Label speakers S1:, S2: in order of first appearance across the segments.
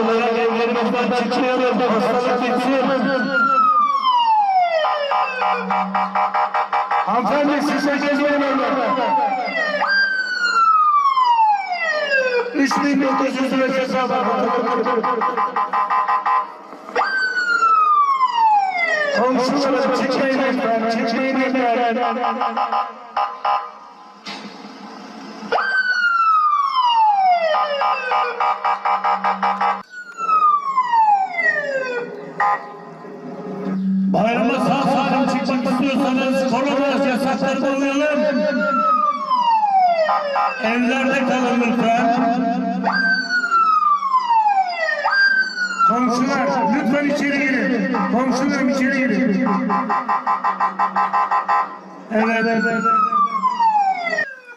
S1: Olarak evlerimizden çıkmayalım. Hastalık bitsin. Hanımefendi size gezmeyin orada. 3900 lira ceza var. Komşularım çıkmayın lütfen, çıkmayın lütfen. Sağ çıkmak istiyorsanız korona yasaklarına uyalım. Evlerde kalın lütfen. Komşular lütfen içeri girin. Komşularım içeri girin. Evet. evet.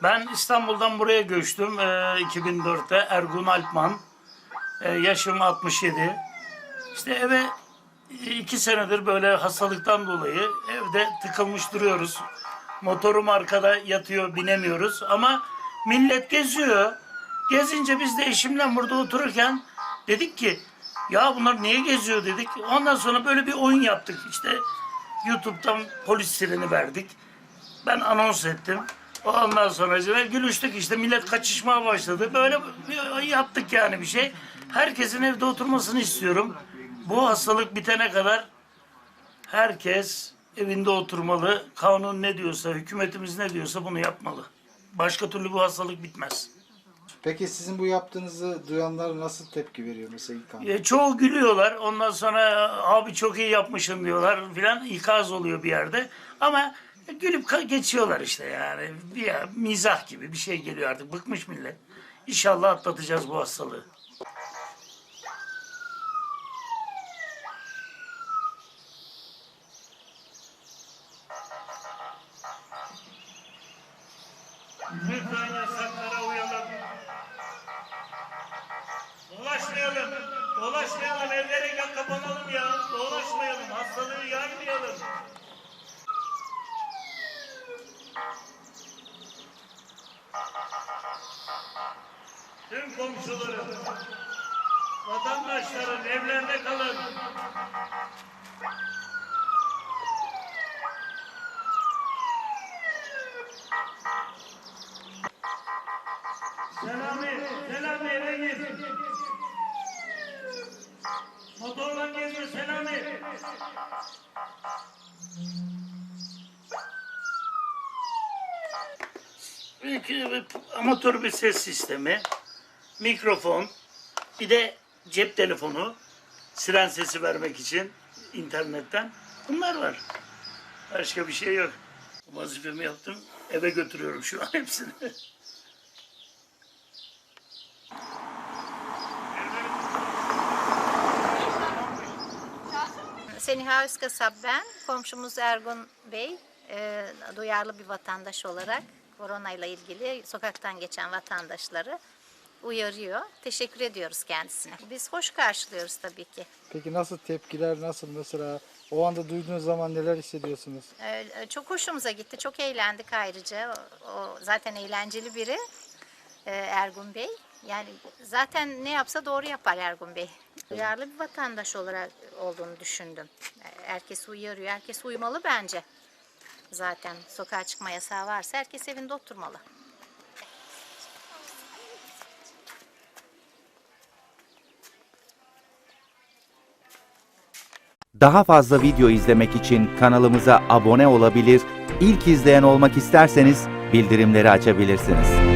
S2: Ben İstanbul'dan buraya göçtüm e, 2004'te Ergun Alpman. E, yaşım 67. İşte eve iki senedir böyle hastalıktan dolayı evde tıkılmış duruyoruz. Motorum arkada yatıyor binemiyoruz ama millet geziyor. Gezince biz de eşimle burada otururken dedik ki ya bunlar niye geziyor dedik. Ondan sonra böyle bir oyun yaptık işte. YouTube'dan polis sireni verdik. Ben anons ettim. Ondan sonra gülüştük işte millet kaçışmaya başladı. Böyle yaptık yani bir şey. Herkesin evde oturmasını istiyorum. Bu hastalık bitene kadar herkes evinde oturmalı. Kanun ne diyorsa, hükümetimiz ne diyorsa bunu yapmalı. Başka türlü bu hastalık bitmez.
S3: Peki sizin bu yaptığınızı duyanlar nasıl tepki veriyor mesela ilk anda?
S2: E, çoğu gülüyorlar. Ondan sonra abi çok iyi yapmışsın diyorlar filan. ikaz oluyor bir yerde. Ama gülüp geçiyorlar işte yani. Bir mizah gibi bir şey geliyor artık. Bıkmış millet. İnşallah atlatacağız bu hastalığı. Lütfen yasaklara uyalım. Dolaşmayalım. Dolaşmayalım. Evlere kapanalım ya. Dolaşmayalım. Hastalığı yaymayalım. Tüm komşularım, vatandaşların evlerde kalın. Selami, Selami eve gir. Motorla gezme Selami. İki- Amatör bir ses sistemi, mikrofon, bir de cep telefonu, siren sesi vermek için internetten. Bunlar var. Başka bir şey yok. Vazifemi yaptım, eve götürüyorum şu an hepsini.
S4: Seniha Özkasap ben. Komşumuz Ergun Bey. e, duyarlı bir vatandaş olarak koronayla ilgili sokaktan geçen vatandaşları uyarıyor. Teşekkür ediyoruz kendisine. Biz hoş karşılıyoruz tabii ki.
S3: Peki nasıl tepkiler, nasıl mesela o anda duyduğunuz zaman neler hissediyorsunuz?
S4: E, çok hoşumuza gitti. Çok eğlendik ayrıca. O, zaten eğlenceli biri e, Ergun Bey. Yani zaten ne yapsa doğru yapar Ergun Bey. Duyarlı bir vatandaş olarak olduğunu düşündüm. Herkes uyarıyor. Herkes uymalı bence. Zaten sokağa çıkma yasağı varsa herkes evinde oturmalı.
S5: Daha fazla video izlemek için kanalımıza abone olabilir, ilk izleyen olmak isterseniz bildirimleri açabilirsiniz.